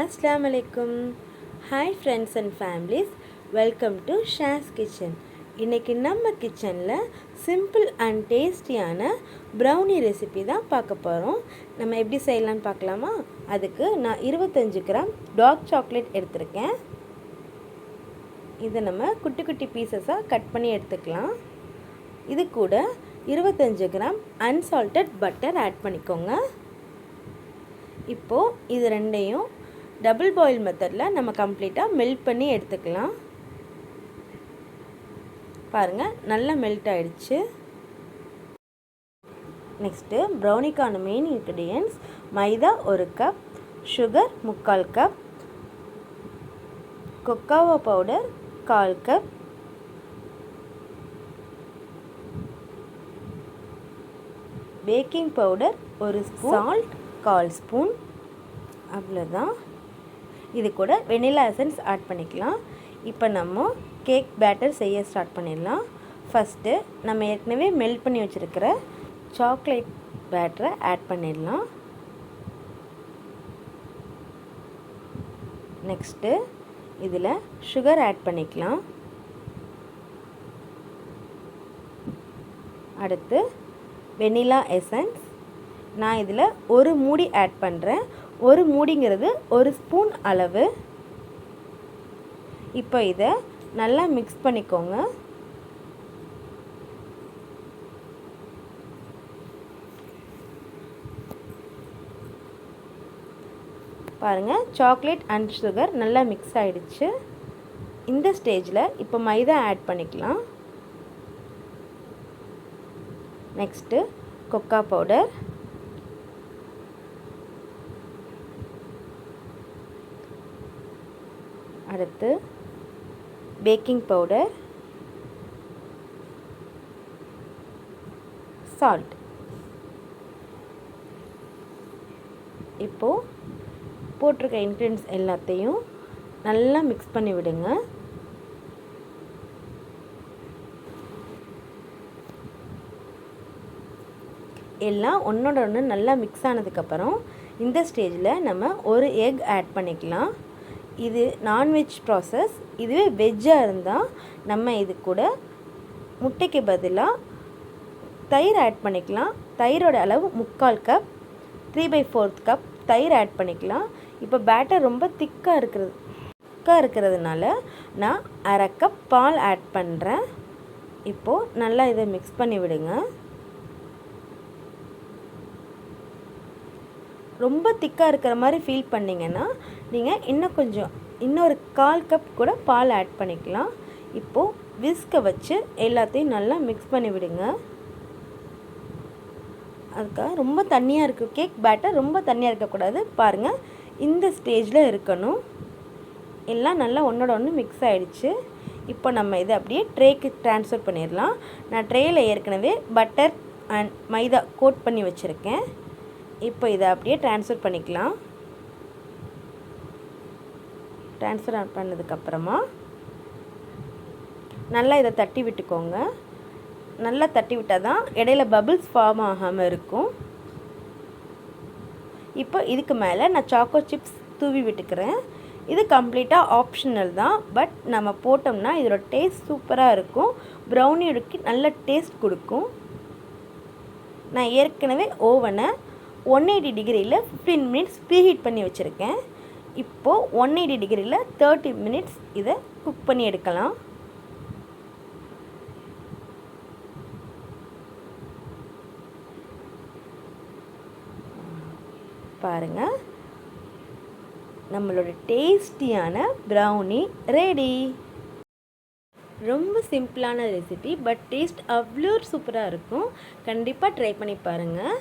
அஸ்லாம் வலைக்கும் hi friends and families welcome to Shaz kitchen இன்றைக்கி நம்ம கிச்சனில் சிம்பிள் அண்ட் டேஸ்டியான ப்ரௌனி ரெசிபி தான் பார்க்க போகிறோம் நம்ம எப்படி செய்யலாம்னு பார்க்கலாமா? அதுக்கு நான் இருபத்தஞ்சு கிராம் டார்க் சாக்லேட் எடுத்திருக்கேன். இதை நம்ம குட்டி குட்டி பீசஸாக கட் பண்ணி எடுத்துக்கலாம். இது கூட இருபத்தஞ்சு கிராம் அன்சால்டட் பட்டர் ஆட் பண்ணிக்கோங்க. இப்போது இது ரெண்டையும் டபுள் பாயில் மெத்தடில் நம்ம கம்ப்ளீட்டாக மெல்ட் பண்ணி எடுத்துக்கலாம். பாருங்கள் நல்லா மெல்ட் ஆகிடுச்சு நெக்ஸ்ட்டு ப்ரௌனிக்கான மெயின் இன்க்ரீடியன்ஸ் மைதா ஒரு கப் சுகர் முக்கால் கப் கொக்காவா பவுடர் கால் கப் பேக்கிங் பவுடர் ஒரு சால்ட் கால் ஸ்பூன் அவ்வளோதான் இது கூட வெனிலா எசன்ஸ் ஆட் பண்ணிக்கலாம். இப்போ நம்ம கேக் பேட்டர் செய்ய ஸ்டார்ட் பண்ணிடலாம். ஃபஸ்ட்டு நம்ம ஏற்கனவே மெல்ட் பண்ணி வச்சுருக்கிற சாக்லேட் பேட்டரை ஆட் பண்ணிடலாம். நெக்ஸ்ட்டு இதில் சுகர் ஆட் பண்ணிக்கலாம். அடுத்து வெனிலா எசன்ஸ். நான் இதில் ஒரு மூடி ஆட் பண்ணுறேன் ஒரு மூடிங்கிறது ஒரு ஸ்பூன் அளவு. இப்போ இதை நல்லா மிக்ஸ் பண்ணிக்கோங்க. பாருங்கள் சாக்லேட் அண்ட் சுகர் நல்லா மிக்ஸ் ஆகிடுச்சு இந்த ஸ்டேஜில் இப்போ மைதா ஆட் பண்ணிக்கலாம். நெக்ஸ்ட்டு கொக்கா பவுடர் அடுத்து பேக்கிங் பவுடர் சால்ட் இப்போது போட்டிருக்க இன்க்ரீடியன்ஸ் எல்லாத்தையும் நல்லா மிக்ஸ் பண்ணி விடுங்க. எல்லாம் ஒன்றோட ஒன்று நல்லா மிக்ஸ் ஆனதுக்கப்புறம் இந்த ஸ்டேஜில் நம்ம ஒரு எக் ஆட் பண்ணிக்கலாம். இது நான்வெஜ் ப்ராசஸ் இதுவே வெஜ்ஜாக இருந்தால் நம்ம இது கூட முட்டைக்கு பதிலாக தயிர் ஆட் பண்ணிக்கலாம். தயிரோட அளவு முக்கால் cup three by fourth cup தயிர் ஆட் பண்ணிக்கலாம். இப்போ பேட்டர் ரொம்ப திக்காக இருக்கிறது திக்காக இருக்கிறதுனால நான் அரை கப் பால் ஆட் பண்ணுறேன் இப்போது நல்லா இதை மிக்ஸ் பண்ணி விடுங்க. ரொம்ப திக்காக இருக்கிற மாதிரி ஃபீல் பண்ணிங்கன்னா நீங்கள் இன்னும் கொஞ்சம் இன்னொரு கால் கப் கூட பால் ஆட் பண்ணிக்கலாம். இப்போது விஸ்கை வச்சு எல்லாத்தையும் நல்லா மிக்ஸ் பண்ணி விடுங்க. அதுக்காக ரொம்ப தண்ணியாக இருக்குது கேக் பேட்டர் ரொம்ப தண்ணியாக இருக்கக்கூடாது. பாருங்கள் இந்த ஸ்டேஜில் இருக்கணும். எல்லாம் நல்லா ஒன்றோட ஒன்று மிக்ஸ் ஆகிடுச்சு இப்போ நம்ம இதை அப்படியே ட்ரேக்கு ட்ரான்ஸ்ஃபர் பண்ணிடலாம். நான் ட்ரேயில் ஏற்கனவே பட்டர் அண்ட் மைதா கோட் பண்ணி வச்சுருக்கேன். இப்போ இதை அப்படியே ட்ரான்ஸ்ஃபர் பண்ணிக்கலாம். ட்ரான்ஸ்ஃபர் பண்ணதுக்கப்புறமா நல்லா இதை தட்டி விட்டுக்கோங்க. நல்லா தட்டி விட்டால் தான் இடையில பபிள்ஸ் ஃபார்ம் ஆகாமல் இருக்கும். இப்போ இதுக்கு மேலே நான் சாக்கோ சிப்ஸ் தூவி விட்டுக்கிறேன். இது கம்ப்ளீட்டாக ஆப்ஷனல் தான். பட் நம்ம போட்டோம்னா இதோட டேஸ்ட் சூப்பராக இருக்கும். ப்ரௌனியோடக்கு நல்ல டேஸ்ட் கொடுக்கும். நான் ஏற்கனவே ஓவனை ஒன் எயிட்டி டிகிரியில் ஃபிஃப்டீன் மினிட்ஸ் ப்ரீஹீட் பண்ணி வச்சுருக்கேன். இப்போது ஒன் எயிட்டி டிகிரியில் தேர்ட்டி மினிட்ஸ் இதை குக் பண்ணி எடுக்கலாம். பாருங்கள் நம்மளோட டேஸ்டியான ப்ரௌனி ரெடி ரொம்ப சிம்பிளான ரெசிபி பட் டேஸ்ட் அவ்வளோ சூப்பராக இருக்கும். கண்டிப்பாக ட்ரை பண்ணி பாருங்கள்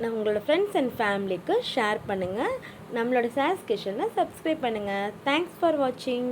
நான் உங்களோட ஃப்ரெண்ட்ஸ் அண்ட் ஃபேமிலிக்கு ஷேர் பண்ணுங்கள் நம்மளோட சாஸ் கிச்சனை சப்ஸ்கிரைப் பண்ணுங்கள் தேங்க்ஸ் ஃபார் வாட்சிங்